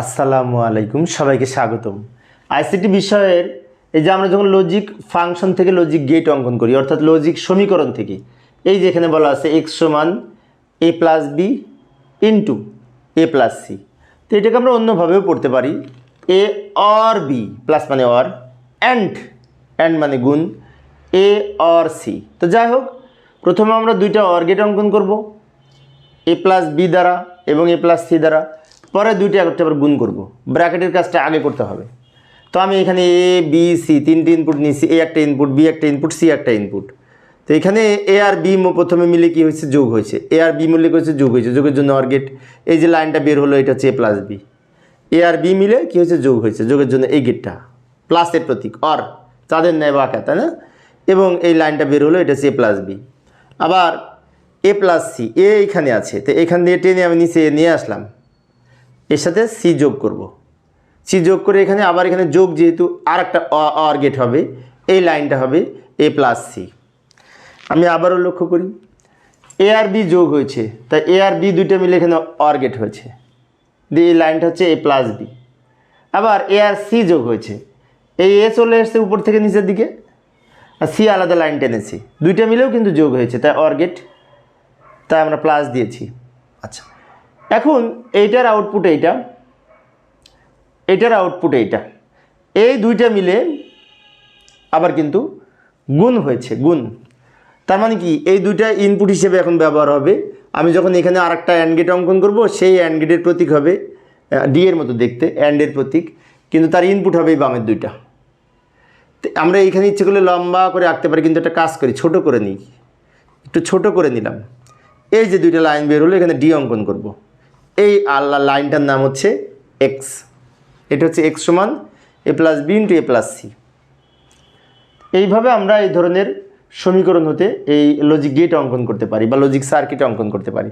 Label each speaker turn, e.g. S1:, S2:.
S1: আসসালামু আলাইকুম, সবাইকে স্বাগতম। আইসিটি বিষয়ের এই যে আমরা যখন লজিক ফাংশন থেকে লজিক গেট অঙ্কন করি, অর্থাৎ লজিক সমীকরণ থেকে, এই যে এখানে বলা আছে এক্স সমান A plus B into A plus C তো এটাকে আমরা অন্যভাবেও পড়তে পারি এ অর বি প্লাস মানে অর অ্যান্ড অ্যান্ড মানে গুণ এ অর সি তো যাই হোক, প্রথমে আমরা দুইটা অর গেট অঙ্কন করব এ প্লাস বি দ্বারা এবং এ প্লাস সি দ্বারা। পরে দুইটা একটা আবার গুণ করব। ব্র্যাকেটের কাজটা আগে করতে হবে। তো আমি এখানে এ বি সি তিনটে ইনপুট নিয়েছি। এ একটা ইনপুট বি একটা ইনপুট সি একটা ইনপুট তো এখানে এ আর বি প্রথমে মিলে কি হয়েছে? যোগ হয়েছে। এ আর বি মিলে কি হয়েছে? যোগ হয়েছে। যোগের জন্য অর গেট এই যে লাইনটা বের হলো, এটা হচ্ছে এ প্লাস বি এ আর বি মিলে কি হয়েছে? যোগ হয়েছে। যোগের জন্য এই গেটটা প্লাসের প্রতীক অর তাদের নেয় বাঁকা তাই না? এবং এই লাইনটা বের হলো, এটা হচ্ছে এ প্লাস বি আবার এ প্লাস সি এ এখানে আছে। তো এখান দিয়ে টেনে আমি নিচে নিয়ে আসলাম। এর সাথে সি যোগ করব। সি যোগ করে এখানে আবার এখানে যোগ যেহেতু আর একটা অর গেট হবে, এই লাইনটা হবে এ প্লাস সি। আমি আবারও লক্ষ্য করি, এ আর বি যোগ হয়েছে, তাই এ আর বি দুইটা মিলে এখানে অর গেট হয়েছে। দিয়ে এই লাইনটা হচ্ছে এ প্লাস বি। আবার এ আর সি যোগ হয়েছে, এই এ চলে এসছে উপর থেকে নিচের দিকে, আর সি আলাদা লাইন টেনেছি। দুইটা মিলেও কিন্তু যোগ হয়েছে, তাই অর গেট, তাই আমরা প্লাস দিয়েছি। আচ্ছা। এখন এইটার আউটপুট এইটা, এটার আউটপুট এইটা। এই দুইটা মিলে আবার কিন্তু গুণ হয়েছে, গুণ। তার মানে কি, এই দুইটা ইনপুট হিসেবে এখন ব্যবহার হবে। আমি যখন এখানে আর একটা অ্যান্ড গেট অঙ্কন করব, সেই অ্যান্ড গেটের প্রতীক হবে ডি এর মতো দেখতে অ্যান্ডের প্রতীক। কিন্তু তার ইনপুট হবে এই বামের দুইটা। আমরা এইখানে ইচ্ছে করলে লম্বা করে আঁকতে পারি, কিন্তু একটা কাজ করি, ছোট করে নিই। একটু ছোট করে নিলাম। এই যে দুইটা লাইন বের হলো, এখানে ডি অঙ্কন করব। এই আল্লাহ লাইনটার নাম হচ্ছে এক্স এটা হচ্ছে এক্স সমান A plus B into A plus C এইভাবে আমরা এই ধরনের সমীকরণ হতে এই লজিক গেট অঙ্কন করতে পারি বা লজিক সার্কিট অঙ্কন করতে পারি।